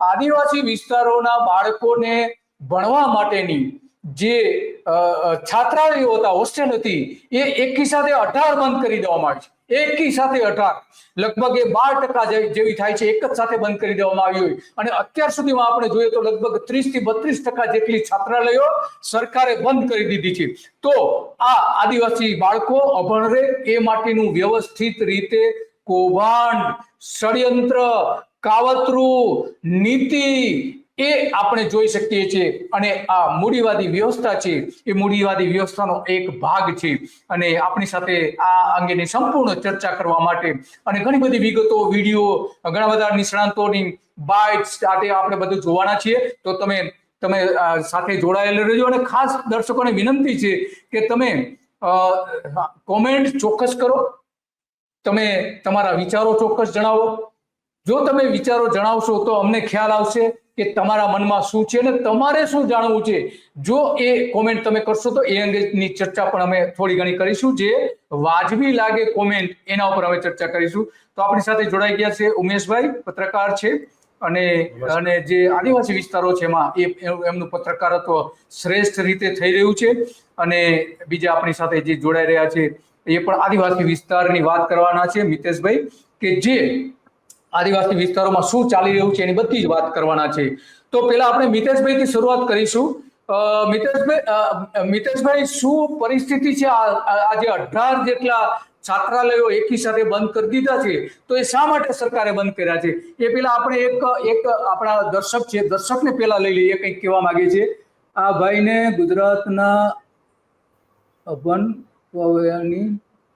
આદિવાસી વિસ્તારોના બાળકોને ભણવા માટેની જે છાત્રાલયો હતા, હોસ્ટેલ હતી, એ એકી સાથે અઢાર બંધ કરી દેવામાં આવી છે. એકી સાથે અઢાર. લગભગ એ બાર ટકા જેવી થાય છે, એક જ સાથે બંધ કરી દેવામાં આવી હોય. અને અત્યાર સુધીમાં આપણે જોઈએ તો લગભગ ત્રીસથી બત્રીસ ટકા જેટલી છાત્રાલયો સરકારે બંધ કરી દીધી છે. તો આ આદિવાસી બાળકો અભણ રહે એ માટેનું વ્યવસ્થિત રીતે કૌભાંડ, ષડયંત્ર કાવતરું, નીતિ એ આપણે જોઈ શકીએ છીએ. અને આ મૂડીવાદી વ્યવસ્થા છે, એ મૂડીવાદી વ્યવસ્થાનો એક ભાગ છે. અને આપણી સાથે આ અંગેની સંપૂર્ણ ચર્ચા કરવા માટે અને ઘણી બધી વિગતો, વીડિયો, ઘણા બધા નિષ્ણાંતોની બાઇટ્સ સાથે આપણે બધું જોવાના છીએ. તો તમે તમે સાથે જોડાયેલા રહેજો. અને ખાસ દર્શકોને વિનંતી છે કે તમે કોમેન્ટ ચોક્કસ કરો. તમે તમારા વિચારો ચોક્કસ જણાવો. જો તમે વિચારો જણાવશો તો અમને ખ્યાલ આવશે કે તમારા મનમાં શું છે અને તમારે શું જાણવું છે. જો એ કોમેન્ટ તમે કરશો તો એ અંગેની ચર્ચા પણ અમે થોડી ઘણી કરીશું. જે વાજબી લાગે કોમેન્ટ એના ઉપર અમે ચર્ચા કરીશું. તો આપણી સાથે જોડાઈ ગયા છે ઉમેશભાઈ પત્રકાર છે અને અને જે આદિવાસી વિસ્તારો છે એમાં એ એમનું પત્રકારત્વ શ્રેષ્ઠ રીતે થઈ રહ્યું છે. અને બીજા આપણી સાથે જે જોડાઈ રહ્યા છે એ પણ આદિવાસી વિસ્તારની વાત કરવાના છે મિતેશભાઈ કે જે આદિવાસી વિસ્તારોમાં શું ચાલી રહ્યું છે એની બધી જ વાત કરવાના છે. તો પેલા આપણે મિતેશભાઈ થી શરૂઆત કરીશું. મિતેશભાઈ મિતેશભાઈ, શું પરિસ્થિતિ છે? આજે અઢાર જેટલા છાત્રાલયો એકી સાથે બંધ કરી દીધા છે. તો એ શા માટે સરકારે બંધ કર્યા છે? એ પેલા આપણે એક એક આપણા દર્શક છે. દર્શકને પેલા લઈ લઈએ, કંઈક કહેવા માંગે છે. આ ભાઈને ગુજરાતના વન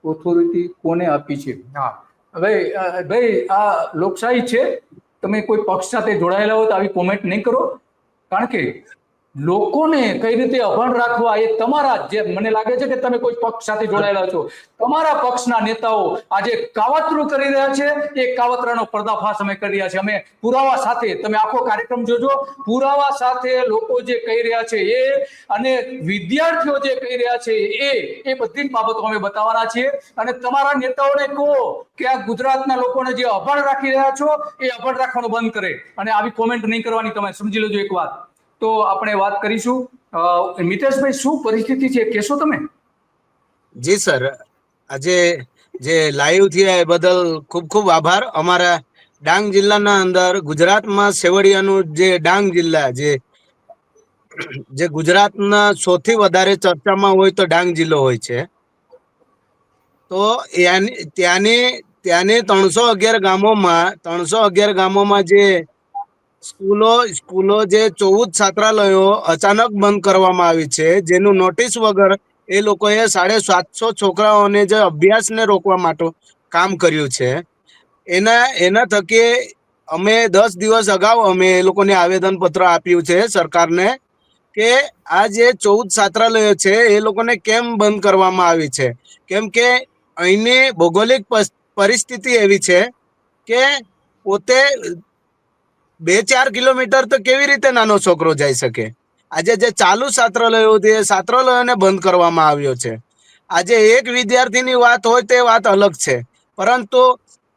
ઓથોરિટી કોને આપી છે? હા. ભાઈ ભાઈ, આ લોકશાહી છે. તમે કોઈ પક્ષ સાથે જોડાયેલા હો તો આવી કોમેન્ટ નહીં કરો. કારણ કે લોકોને કઈ રીતે અભણ રાખવા એ તમારા જે મને લાગે છે કે તમે કોઈ પક્ષ સાથે જોડાયેલા છો. તમારા પક્ષના નેતાઓ આજે કાવતરું કરી રહ્યા છે. એ કાવતરાનો પર્દાફાશ અમે કરી રહ્યા છે અમે પુરાવા સાથે, તમે આખો કાર્યક્રમ જોજો. પુરાવા સાથે લોકો જે કહી રહ્યા છે એ અને વિદ્યાર્થીઓ જે કહી રહ્યા છે એ એ બધી જ બાબતો અમે બતાવવાના છીએ. અને તમારા નેતાઓને કહો કે આ ગુજરાતના લોકોને જે અભણ રાખી રહ્યા છો, એ અભણ રાખવાનું બંધ કરે. અને આવી કોમેન્ટ નહીં કરવાની, તમે સમજી લેજો એક વાત. તો આપણે વાત કરીશું. મિતેશભાઈ, શું પરિસ્થિતિ છે? કહેશો તમે? જી, સર. આજે જે લાઈવ થયા એ બદલ ખૂબ ખૂબ આભાર. અમારા ડાંગ જિલ્લાના અંદર ગુજરાતમાં સેવડિયાનું જે ડાંગ જિલ્લા જે જે ગુજરાતના સૌથી વધારે ચર્ચામાં હોય તો ડાંગ જિલ્લો હોય છે. તો યાની- ત્યાંની ત્યાંની ત્રણસો અગિયાર ગામોમાં, ત્રણસો અગિયાર ગામોમાં જે સ્કૂલો સ્કૂલો જે ચૌદ છાત્રાલયો અચાનક બંધ કરવામાં આવી છે, જેનું નોટિસ વગર એ લોકોએ સાડે સાતસો છોકરાઓને જે અભ્યાસને રોકવા માટે કામ કર્યું છે. એના એના થકી અમે દસ દિવસ અગાઉ અમે એ લોકોને આવેદનપત્ર આપ્યું છે સરકારને કે આ જે ચૌદ છાત્રાલયો છે એ લોકોને કેમ બંધ કરવામાં આવી છે? કેમ કે અહીંની ભૌગોલિક પરિસ્થિતિ એવી છે કે પોતે બે ચાર કિલોમીટર તો કેવી રીતે નાનો છોકરો જઈ શકે? આજે જે ચાલુ છાત્રાલયો છે એ છાત્રાલયોને બંધ કરવામાં આવ્યો છે. આજે એક વિદ્યાર્થીની વાત હોય તે વાત અલગ છે. પરંતુ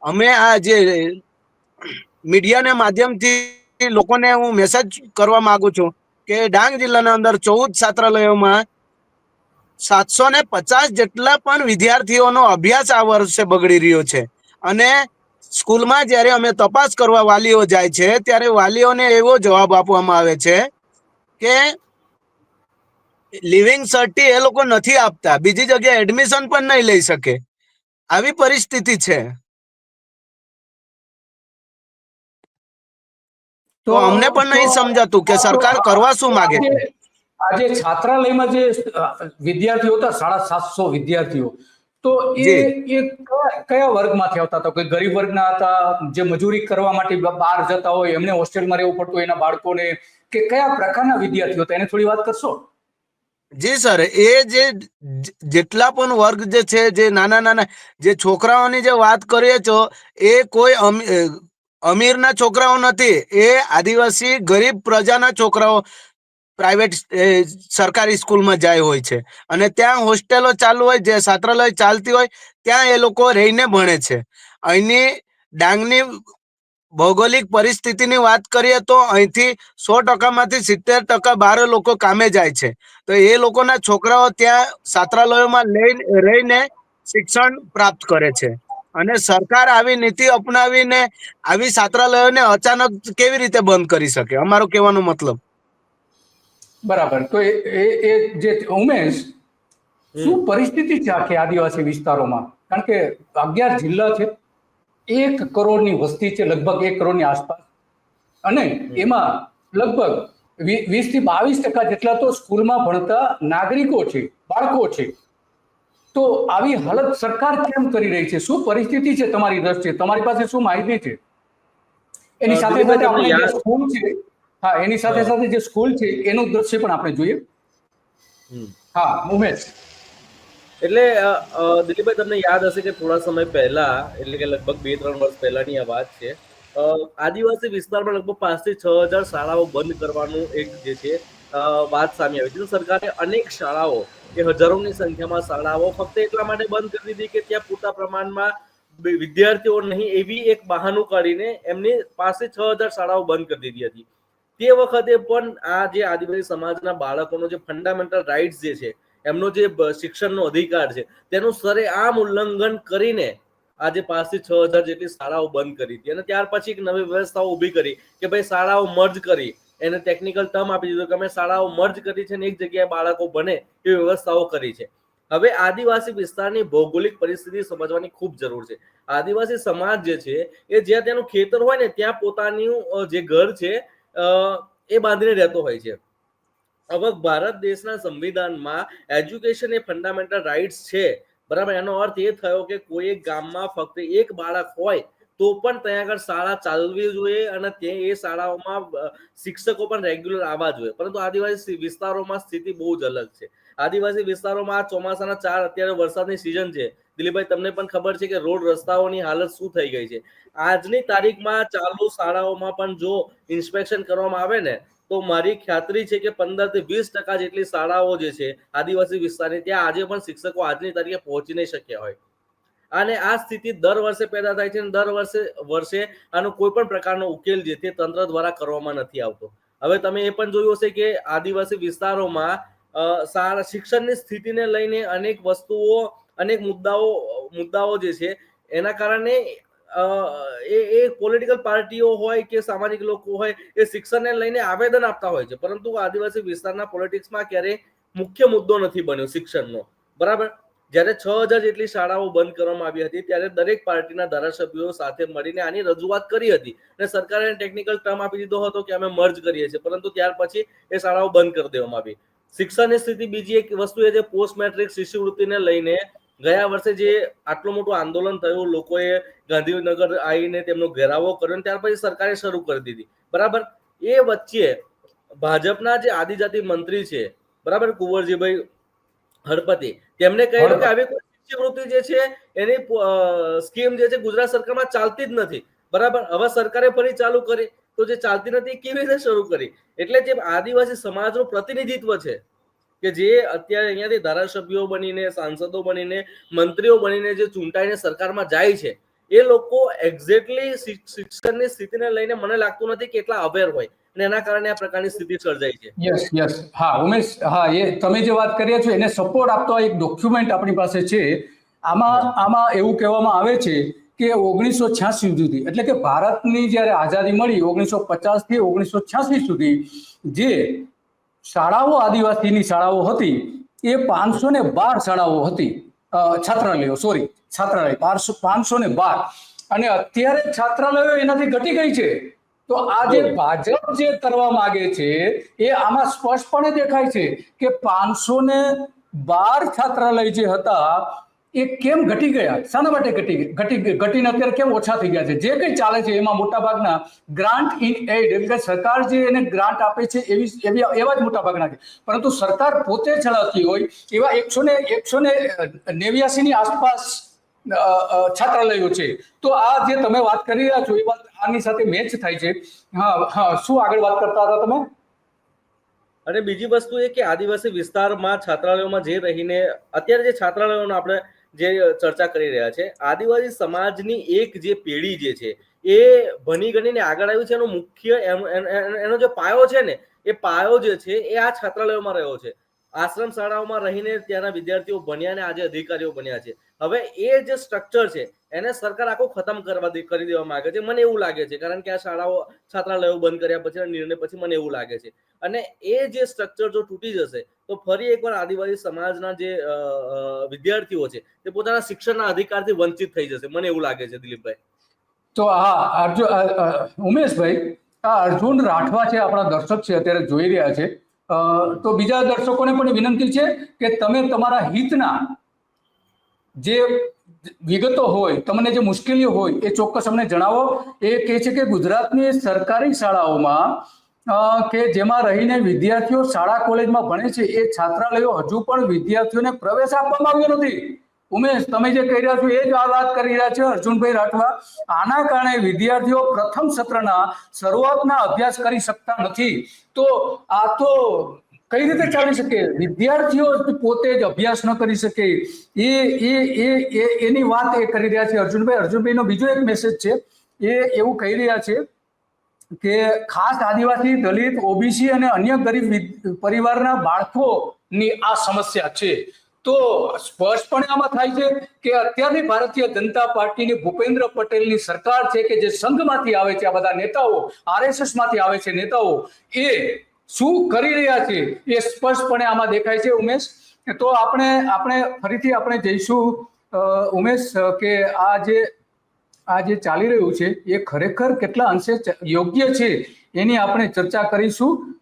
અમે આ જે મીડિયાના માધ્યમથી લોકોને હું મેસેજ કરવા માંગુ છું કે ડાંગ જિલ્લાના અંદર ચૌદ છાત્રાલયોમાં સાતસો ને પચાસ જેટલા પણ વિદ્યાર્થીઓનો અભ્યાસ આ વર્ષે બગડી રહ્યો છે. અને સ્કૂલમાં જ્યારે અમે તપાસ કરવા વાલીઓ જાય છે ત્યારે વાલીઓને એવો જવાબ આપવામાં આવે છે કે લિવિંગ સર્ટી એ લોકો નથી આપતા. બીજી જગ્યાએ એડમિશન પણ નહીં લઈ શકે. આવી પરિસ્થિતિ છે. તો અમને પણ નહીં સમજાતું કે સરકાર કરવા શું માંગે આજે છાત્રાલયમાં જે વિદ્યાર્થીઓ હતા સાડા સાતસો વિદ્યાર્થીઓ તો એ એ કયા- વર્ગમાંથી આવતા હતા? કોઈ ગરીબ વર્ગના હતા? જે મજૂરી કરવા માટે બહાર જતા હોય એમને હોસ્ટેલમાં રહેવું પડતું એના બાળકોને? કે કયા પ્રકારના વિદ્યાર્થીઓ હતા? એને થોડી વાત કરશો? જી સર. એ જે જેટલા પણ વર્ગ જે છે જે નાના નાના જે છોકરાઓની જે વાત કરીએ છો એ કોઈ અમીરના છોકરાઓ નથી. એ આદિવાસી ગરીબ પ્રજાના છોકરાઓ પ્રાઇવેટ સરકારી સ્કૂલમાં જાય હોય છે. અને ત્યાં હોસ્ટેલો ચાલુ હોય, જે છાત્રાલય ચાલતી હોય, ત્યાં એ લોકો રહીને ભણે છે. અહીંની ડાંગની ભૌગોલિક પરિસ્થિતિની વાત કરીએ તો અહીંથી સો ટકામાંથી સિત્તેર ટકા બાર લોકો કામે જાય છે. તો એ લોકોના છોકરાઓ ત્યાં છાત્રાલયોમાં લઈને, રહીને શિક્ષણ પ્રાપ્ત કરે છે. અને સરકાર આવી નીતિ અપનાવીને આવી છાત્રાલયોને અચાનક કેવી રીતે બંધ કરી શકે? અમારો કહેવાનો મતલબ. બરાબર. તો એ એ- જે ઉમેશ શું પરિસ્થિતિ છે આખી આદિવાસી વિસ્તારોમાં? કારણ કે અગિયાર જિલ્લા છે એક કરોડની વસ્તી છે લગભગ એક કરોડની આસપાસ. અને એમાં લગભગ વીસથી બાવીસ ટકા જેટલા તો સ્કૂલમાં ભણતા નાગરિકો છે બાળકો છે. તો આવી હાલત સરકાર કેમ કરી રહી છે? શું પરિસ્થિતિ છે તમારી દ્રષ્ટિએ? તમારી પાસે શું માહિતી છે? એની સાથે સાથે આપણે સ્કૂલ છે હા એની સાથે સાથે જે સ્કૂલ છે એનું દ્રશ્ય પણ આપણે જોઈએ. હા ઉમેશ એટલે દિલીપભાઈ તમને યાદ હશે કે થોડા સમય પહેલા એટલે કે લગભગ બે ત્રણ વર્ષ પહેલાની આ વાત છે આદિવાસી વિસ્તારમાં લગભગ પાંચથી છ હજાર શાળાઓ બંધ કરવાનું એક જે છે વાત સામે આવી છે. સરકારે અનેક શાળાઓ કે હજારોની સંખ્યામાં શાળાઓ ફક્ત એટલા માટે બંધ કરી દીધી કે ત્યાં પૂરતા પ્રમાણમાં વિદ્યાર્થીઓ નહીં એવી એક બહાનું કાઢીને એમની પાસે છ હજાર શાળાઓ બંધ કરી દીધી હતી. તે વખતે પણ આ જે આદિવાસી સમાજના બાળકોનો જે ફંડામેન્ટલ રાઇટ્સ જે છે, એમનો જે શિક્ષણનો અધિકાર છે, તેનું સરેઆમ ઉલ્લંઘન કરીને આજે પાંચથી છ હજાર જેટલી શાળાઓ બંધ કરી હતી. અને ત્યાર પછી એક નવી વ્યવસ્થાઓ ઊભી કરી કે ભાઈ શાળાઓ મર્જ કરી. એને ટેકનિકલ ટર્મ આપી દીધો કે અમે શાળાઓ મર્જ કરી છે અને એક જગ્યાએ બાળકો બને એવી વ્યવસ્થાઓ કરી છે. હવે આદિવાસી વિસ્તારની ભૌગોલિક પરિસ્થિતિ સમજવાની ખૂબ જરૂર છે. આદિવાસી સમાજ જે છે, એ જ્યાં તેનું ખેતર હોય ને ત્યાં પોતાનું જે ઘર છે એ બાંધીને રહેતો હોય છે. હવે ભારત દેશના સંવિધાનમાં એજ્યુકેશન એ ફંડામેન્ટલ રાઇટ્સ છે. બરાબર, એનો અર્થ એ થયો કે કોઈ એક ગામમાં ફક્ત એક બાળક હોય તો પણ ત્યાં આગળ શાળા ચાલવી જોઈએ અને તે એ શાળાઓમાં શિક્ષકો પણ રેગ્યુલર આવવા જોઈએ. પરંતુ આદિવાસી વિસ્તારોમાં સ્થિતિ બહુ જ અલગ છે. આદિવાસી વિસ્તારોમાં આ ચોમાસાના ચાર અત્યારે વરસાદની સિઝન છે. દિલીપભાઈ, તમને પણ ખબર છે કે રોડ રસ્તાઓની હાલત શું થઈ ગઈ છે? આજની તારીખમાં ચાલુ શાળાઓમાં પણ જો ઇન્સ્પેક્શન કરવામાં આવે ને, તો મારી ખાતરી છે કે પંદરથી વીસ ટકા જેટલી શાળાઓ જે છે, આદિવાસી વિસ્તારની, ત્યાં આજે પણ શિક્ષકો આજની તારીખે પહોંચી નહીં શક્યા હોય. અને આ સ્થિતિ દર વર્ષે પેદા થાય છે અને દર વર્ષે વર્ષે આનો કોઈ પણ પ્રકારનો ઉકેલ જે તે તંત્ર દ્વારા કરવામાં નથી આવતો. હવે તમે એ પણ જોયું હશે કે આદિવાસી વિસ્તારોમાં સારા શિક્ષણની સ્થિતિને લઈને અનેક વસ્તુઓ અનેક મુદ્દાઓ મુદ્દાઓ જે છે, એના કારણે એ એ પોલિટિકલ પાર્ટીઓ હોય કે સામાજિક લોકો હોય, એ શિક્ષણને લઈને આવેદન આપતા હોય છે. પરંતુ આદિવાસી વિસ્તારના પોલિટિક્સમાં ક્યારેય મુખ્ય મુદ્દો નથી બન્યો શિક્ષણનો. બરાબર? જ્યારે છ હજાર જેટલી શાળાઓ બંધ કરવામાં આવી હતી, ત્યારે દરેક પાર્ટીના ધારાસભ્યો સાથે મળીને આની રજૂઆત કરી હતી. અને સરકારે ટેકનિકલ ટર્મ આપી દીધો હતો કે અમે મર્જ કરીએ છીએ. પરંતુ ત્યાર પછી એ શાળાઓ બંધ કરી દેવામાં આવી. શિક્ષણની સ્થિતિ બીજી એક વસ્તુ એ જે પોસ્ટ મેટ્રિક શિષ્યવૃત્તિને લઈને ગયા વર્ષે જે આટલું મોટું આંદોલન થયું લોકોએ ગાંધીનગર આવીને તેમનો ઘેરાવો કર્યો ત્યાર પછી સરકારે શરૂ કરી દીધી. બરાબર? એ વચ્ચે ભાજપના જે આદિજાતિ મંત્રી છે બરાબર? કુંવરજીભાઈ હળપતિ તેમને કહ્યું કે આવી કોઈ શિષ્યવૃત્તિ જે છે એની સ્કીમ જે છે ગુજરાત સરકારમાં ચાલતી જ નથી. બરાબર? હવે સરકારે ફરી ચાલુ કરી તો જે ચાલતી નથી કેવી રીતે શરૂ કરી? એટલે જે આદિવાસી સમાજનું પ્રતિનિધિત્વ છે કે જે અત્યારે અહીંયાથી ધારાસભ્યો બનીને, સાંસદો બનીને, મંત્રીઓ બનીને જે ચૂંટાઈને સરકારમાં જાય છે, એ લોકો એક્ઝેક્ટલી શિક્ષણની સ્થિતિને લઈને મને લાગતું નથી કે એટલા અવેર હોય એના કારણે આ પ્રકારની સ્થિતિ સર્જાઈ છે. યસ યસ હા, ઉમેશ, હા, એ તમે જે વાત કરીએ છો એને સપોર્ટ આપતો એક ડોક્યુમેન્ટ આપણી પાસે છે. આમાં આમાં એવું કહેવામાં આવે છે કે ઓગણીસો છ્યાસી સુધી, એટલે કે ભારતની જ્યારે આઝાદી મળી ઓગણીસો પચાસથી ઓગણીસો છ્યાસી સુધી, જે શાળાઓ આદિવાસીની શાળાઓ હતી. એ પાંચસો ને બાર શાળાઓ હતી. છાત્રાલયો સોરી છાત્રાલય પાંચસો પાંચસો ને બાર. અને અત્યારે છાત્રાલયો એનાથી ઘટી ગઈ છે. તો આ જે ભાજપ જે કરવા માંગે છે એ આમાં સ્પષ્ટપણે દેખાય છે કે પાંચસો ને બાર છાત્રાલય જે હતા એ કેમ ઘટી ગયા? શાના માટે ઘટી ઘટી ઘટીને અત્યારે કેમ ઓછા થઈ ગયા છે? જે કંઈ ચાલે છે એમાં મોટાભાગના ગ્રાન્ટ ઇન એડ એટલે કે સરકાર જે એને ગ્રાન્ટ આપે છે એવી એવી, એવા જ મોટાભાગના છે. પરંતુ સરકાર પોતે ચલાવતી હોય એવા એકસો ને એકસો ને નેવ્યાસી ની આસપાસ છાત્રાલયો છે. તો આ જે તમે વાત કરી રહ્યા છો એ વાત આની સાથે મેચ થાય છે. હા હા, શું આગળ વાત કરતા હતા તમે? અને બીજી વસ્તુ એ કે આદિવાસી વિસ્તારમાં છાત્રાલયોમાં જે રહીને, અત્યારે જે છાત્રાલયોનો આપણે જે ચર્ચા કરી રહ્યા છે. આદિવાસી સમાજની એક જે પેઢી જે છે, એ ભણી ગણીને આગળ આવ્યું છે. એનો મુખ્ય એનો- જે પાયો છે ને, એ પાયો જે છે, એ આ છાત્રાલયોમાં રહ્યો છે. આશ્રમ શાળાઓમાં રહીને ત્યાંના વિદ્યાર્થીઓ ભણ્યા અને આજે અધિકારીઓ બન્યા છે. હવે એ જે સ્ટ્રક્ચર છે, એને સરકાર આખું ખતમ કરવા કરી દેવા માંગે છે. મને એવું લાગે છે, કારણ કે આ શાળાઓ છાત્રાલયો બંધ કર્યા પછી નિર્ણય પછી મને એવું લાગે છે. અને એ જે સ્ટ્રક્ચર જો તૂટી જશે, તો ફરી એકવાર આદિવાસી સમાજના જે વિદ્યાર્થીઓ છે, તે પોતાના શિક્ષણના અધિકારથી વંચિત થઈ જશે. મને એવું લાગે છે, દિલીપભાઈ. તો હા અર્જુન ઉમેશભાઈ, આ અર્જુન રાઠવા છે આપણા દર્શક છે, અત્યારે જોઈ રહ્યા છે. તો બીજા દર્શકોને પણ વિનંતી છે કે તમે તમારા હિતના જે વિગતો હોય, તમને જે મુશ્કેલીઓ હોય, એ ચોક્કસ અમને જણાવો. એ કહે છે કે ગુજરાતની સરકારી શાળાઓમાં કે જેમાં રહીને વિદ્યાર્થીઓ શાળા કોલેજમાં ભણે છે, એ છાત્રાલયો હજુ પણ વિદ્યાર્થીઓને પ્રવેશ આપવામાં આવ્યો નથી. ઉમેશ, તમે જે કહી રહ્યા છો એ જ આ વાત કરી રહ્યા છે અર્જુનભાઈ રાઠવા. આના કારણે વિદ્યાર્થીઓ પ્રથમ સત્રના શરૂઆતના અભ્યાસ કરી શકતા નથી. તો આ તો કઈ રીતે ચાલી શકે? વિદ્યાર્થીઓ પોતે જ અભ્યાસ ન કરી શકે. એ એ એ એ, એની વાત એ કરી રહ્યા છે અર્જુનભાઈ. અર્જુનભાઈનો બીજો એક મેસેજ છે. એ એવું કહી રહ્યા છે કે ખાસ આદિવાસી, દલિત, ઓબીસી અને અન્ય ગરીબ પરિવારના બાળકોની આ સમસ્યા છે. તો સ્પષ્ટપણે આમાં થાય છે કે અત્યારની ભારતીય જનતા પાર્ટીની ભૂપેન્દ્ર પટેલની સરકાર છે કે જે સંઘમાંથી આવે છે, આ બધા નેતાઓ આરએસએસમાંથી આવે છે નેતાઓ, એ શું કરી રહ્યા છે એ સ્પષ્ટપણે આમાં દેખાય છે, ઉમેશ. તો આપણે આપણે ફરીથી આપણે જઈશું ઉમેશ, કે આ જે આ જે ચાલી રહ્યું છે એ ખરેખર કેટલા અંશે યોગ્ય છે એની આપણે ચર્ચા કરીશું.